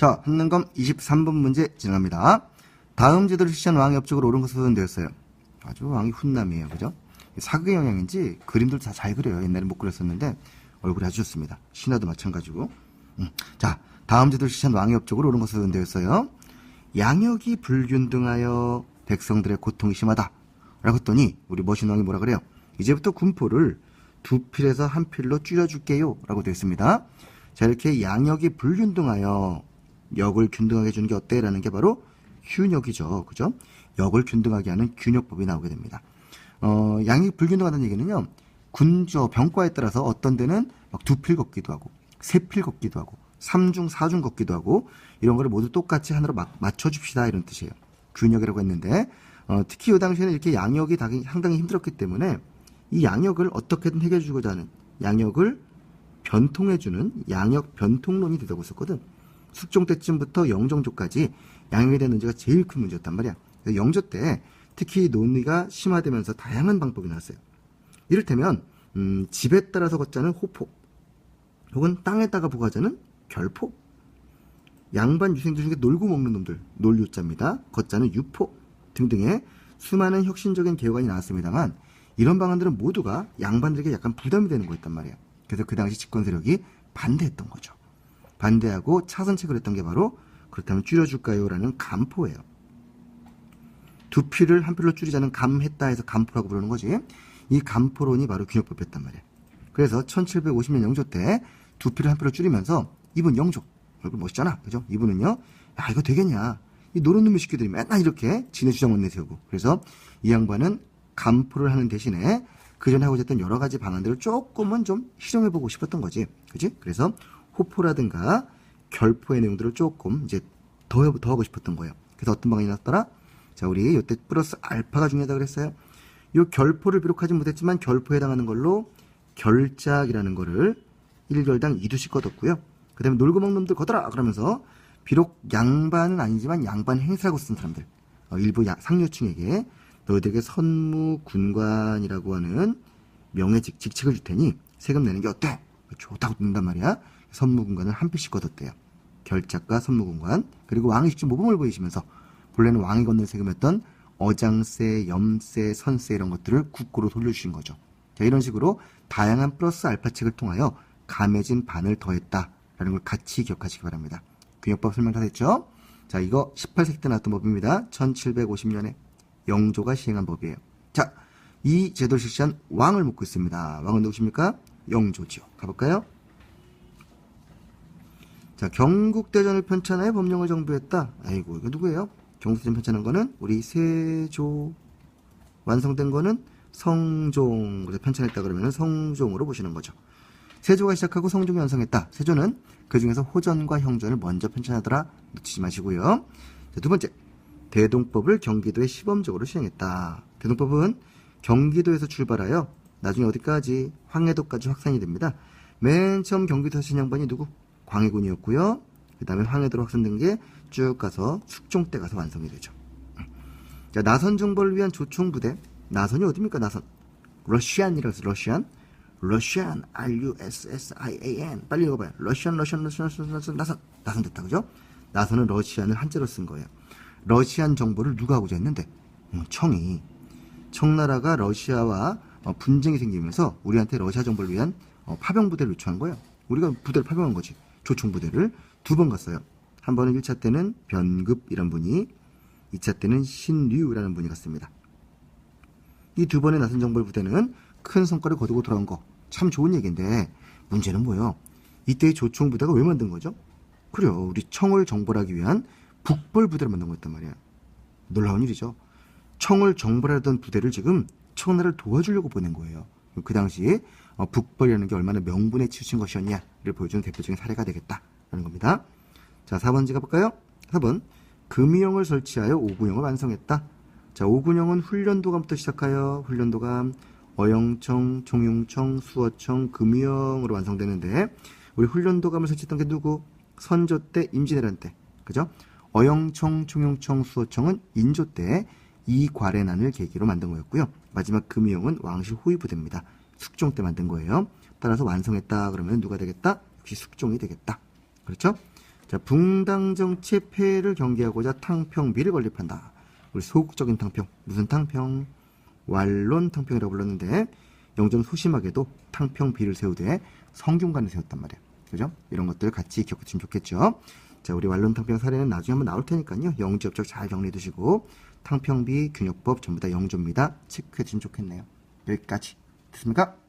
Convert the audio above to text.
자, 한능검 23번 문제 진행합니다. 다음 제도를 실시한 왕의 업적으로 옳은 것은 되었어요. 아주 왕이 훈남이에요. 그죠? 사극의 영향인지 그림들 다 잘 그려요. 옛날에 못 그렸었는데 얼굴이 아주 좋습니다. 신화도 마찬가지고. 음. 자, 다음 제도를 실시한 왕의 업적으로 옳은 것은 되었어요. 양역이 불균등하여 백성들의 고통이 심하다. 라고 했더니 우리 머신왕이 뭐라 그래요? 이제부터 군포를 두 필에서 한 필로 줄여줄게요. 라고 되어 있습니다. 자, 이렇게 양역이 불균등하여 역을 균등하게 해주는 게 어때? 라는 게 바로 균역이죠. 그죠? 역을 균등하게 하는 균역법이 나오게 됩니다. 어, 양이 불균등하다는 얘기는요, 군저 병과에 따라서 어떤 데는 막 두 필 걷기도 하고, 세 필 걷기도 하고, 삼중, 사중 걷기도 하고, 이런 거를 모두 똑같이 하나로 막 맞춰줍시다. 이런 뜻이에요. 균역이라고 했는데, 어, 특히 이 당시에는 이렇게 양역이 상당히 힘들었기 때문에, 이 양역을 어떻게든 해결해 주고자 하는, 양역을 변통해주는 양역 변통론이 되고 있었거든. 숙종 때쯤부터 영종조까지 양역에 대한 문제가 제일 큰 문제였단 말이야. 영조 때 특히 논의가 심화되면서 다양한 방법이 나왔어요. 이를테면 음, 집에 따라서 걷자는 호포, 혹은 땅에다가 부과자는 결포, 양반 유생들 중에 놀고 먹는 놈들 놀유자입니다. 걷자는 유포 등등의 수많은 혁신적인 개혁안이 나왔습니다만 이런 방안들은 모두가 양반들에게 약간 부담이 되는 거였단 말이에요. 그래서 그 당시 집권 세력이 반대했던 거죠. 반대하고 차선책을 했던 게 바로 그렇다면 줄여줄까요?라는 감포예요. 두 필을 한 필로 줄이자는 감했다 해서 감포라고 부르는 거지. 이 감포론이 바로 균역법이었단 말이에요. 그래서 1750년 영조 때두 필을 한 필로 줄이면서 이분 영조 얼굴 멋있잖아, 그죠? 이분은요, 야 이거 되겠냐? 이 노릇 놈의 새끼들이 맨날 이렇게 지네 주장만 내세우고 그래서 이 양반은 감포를 하는 대신에 그 전에 하고자 했던 여러 가지 방안들을 조금은 좀 실험해보고 싶었던 거지, 그지? 그래서 호포라든가 결포의 내용들을 조금 이제 더, 더 하고 싶었던 거예요. 그래서 어떤 방안이 나왔더라? 자, 우리 이때 플러스 알파가 중요하다 그랬어요. 요 결포를 비록하지 못했지만 결포에 해당하는 걸로 결작이라는 거를 1결당 2두씩 걷었고요. 그 다음에 놀고 먹는 놈들 걷어라! 그러면서 비록 양반은 아니지만 양반 행세라고 쓴 사람들, 어, 일부 야- 상류층에게 너희들에게 선무 군관이라고 하는 명예직, 직책을 줄 테니 세금 내는 게 어때? 좋다고 듣는단 말이야. 선무군관을 한 필씩 걷었대요. 결작과 선무군관 그리고 왕이 직접 모범을 보이시면서 본래는 왕이 걷는 세금이었던 어장세, 염세, 선세 이런 것들을 국고로 돌려주신 거죠. 자, 이런 식으로 다양한 플러스 알파책을 통하여 감해진 반을 더했다라는 걸 같이 기억하시기 바랍니다. 균역법 설명 다 됐죠? 자, 이거 18세기 때 나왔던 법입니다. 1750년에 영조가 시행한 법이에요. 자, 이 제도를 실시한 왕을 묻고 있습니다. 왕은 누구십니까? 영조지요. 가볼까요? 자, 경국대전을 편찬하여 법령을 정부했다. 아이고, 이거 누구예요? 경국대전 편찬한 거는 우리 세조. 완성된 거는 성종. 그래서 편찬했다 그러면 성종으로 보시는 거죠. 세조가 시작하고 성종이 완성했다. 세조는 그 중에서 호전과 형전을 먼저 편찬하더라. 놓치지 마시고요. 자, 두 번째. 대동법을 경기도에 시범적으로 시행했다. 대동법은 경기도에서 출발하여 나중에 어디까지 황해도까지 확산이 됩니다. 맨 처음 경기도 하신 양반이 누구? 광해군이었고요. 그 다음에 황해도로 확산된 게 쭉 가서 숙종 때 가서 완성이 되죠. 자, 나선 정벌을 위한 조총 부대. 나선이 어디입니까? 나선. 러시안이라고 해서 러시안. 러시안. R-U-S-S-I-A-N. 빨리 읽어봐요. 러시안, 러시안, 러시안, 러시안, 러시안, 나선. 나선 됐다, 그죠? 나선은 러시안을 한자로 쓴 거예요. 러시안 정보를 누가 하고자 했는데? 음, 청이. 청나라가 러시아와 어, 분쟁이 생기면서 우리한테 러시아 정보를 위한 어, 파병 부대를 요청한 거예요. 우리가 부대를 파병한 거지. 조총 부대를 두 번 갔어요. 한 번은 1차 때는 변급이란 분이, 2차 때는 신류라는 분이 갔습니다. 이 두 번의 나선 정벌 부대는 큰 성과를 거두고 돌아온 거 참 좋은 얘기인데 문제는 뭐예요? 이때의 조총 부대가 왜 만든 거죠? 그래요. 우리 청을 정벌하기 위한 북벌 부대를 만든 거였단 말이야. 놀라운 일이죠. 청을 정벌하던 부대를 지금 청나라를 도와주려고 보낸 거예요. 그 당시에 어, 북벌이라는 게 얼마나 명분에 치우친 것이었냐를 보여주는 대표적인 사례가 되겠다라는 겁니다. 자, 4번지 가볼까요? 4번. 금이영을 설치하여 오군영을 완성했다. 자, 오군영은 훈련도감부터 시작하여 훈련도감, 어영청, 종융청, 수어청, 금이영으로 완성되는데 우리 훈련도감을 설치했던 게 누구? 선조 때, 임진왜란 때. 그죠? 어영청, 총영청, 수어청은 인조 때 이괄해난을 계기로 만든 거였고요. 마지막 금이영은 왕실 호위 부대입니다. 숙종 때 만든 거예요. 따라서 완성했다 그러면 누가 되겠다? 역시 숙종이 되겠다. 그렇죠? 자, 붕당 정치의 폐해를 경계하고자 탕평비를 건립한다. 우리 소극적인 탕평. 무슨 탕평? 완론 탕평이라고 불렀는데 영전 소심하게도 탕평비를 세우되 성균관을 세웠단 말이에요. 그죠? 이런 것들 같이 기억하시면 좋겠죠. 자, 우리 완론 탕평 사례는 나중에 한번 나올 테니까요. 영지 업적 잘 정리해 두시고 탕평비, 균역법 전부 다 영조입니다. 체크해 주시면 좋겠네요. 여기까지. 됐습니까?